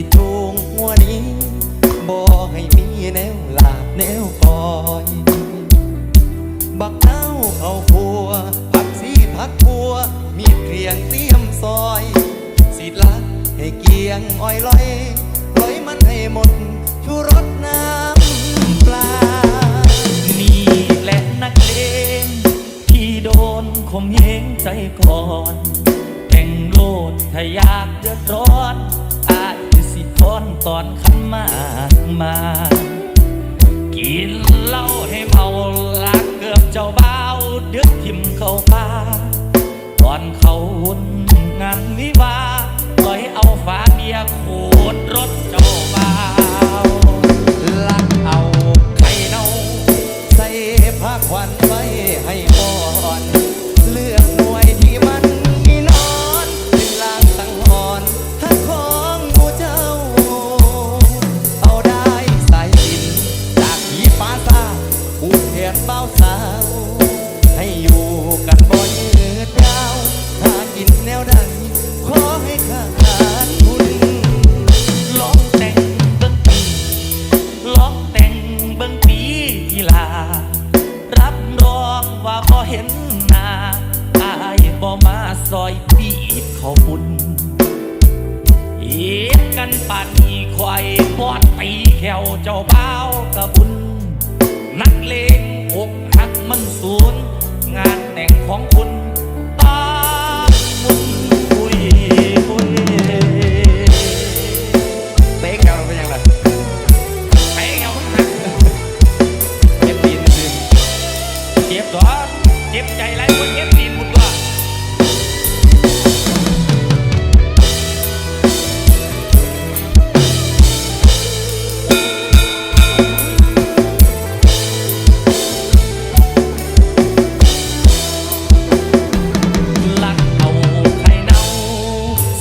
สิจูงหัวนี้บ่ให้มีแนวหลาบแนวคอย บักเน่าเอาพัว ผักซีผักพัว มีเรียงเตรียมซอย สีลักให้เกียงอ้อยลอยลอยมันให้หมดชูรสน้ำปลา นี่แหละนักเลงที่โดนข่มเหงใจก่อนแต่งโลดถ้าอยากเดือดร้อน ตอนขันมากมา กินเหล้าให้เมาลักเกือบเจ้าบ่าวดึกทิมเข้าปาตอนเขาหุ่นงานวิวาห์ปล่อยเอาฝาเบียร์ขูดรถ แนวใดขอให้ข้าดทุนลองแต่งเบิ้งปีลองแต่งเบิ้งปีกีฬารับรองว่าพอเห็นหน้าอายบ่มาซอยปีบเขาบุญเอียดกันป่นนี้ควายบอดตีแขวเจ้าเบ่าวกะบุญ นักเลงอกหักมันสูญงานแต่งของคุณ คนเจ็บตีนมุดตัวลักเอาไข่เน่า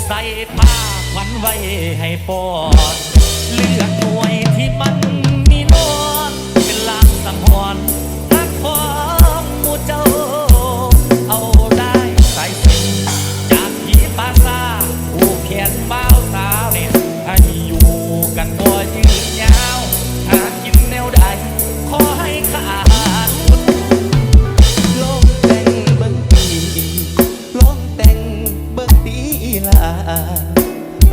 ใส่ผ้าควันไว้ให้ปอด เลือกหน่วย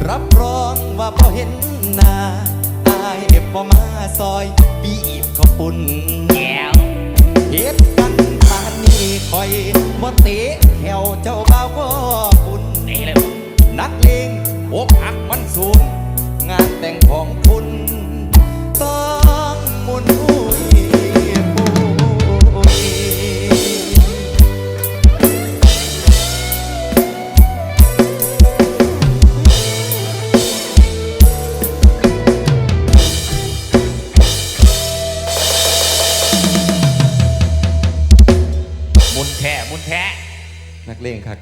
รับรองว่าพอเห็นหน้าอายบ่มาซอยปีบขอบปุ่นแก้วเหตุกันปานนี้คอยบ่เตะแถวเจ้าบ่าวก็ปุ่นนี่เลยนักเลงอกหักมันสูญงานแต่งของคุณต้องมุนอุ้ย แท้มุนแท้นักเลงครับ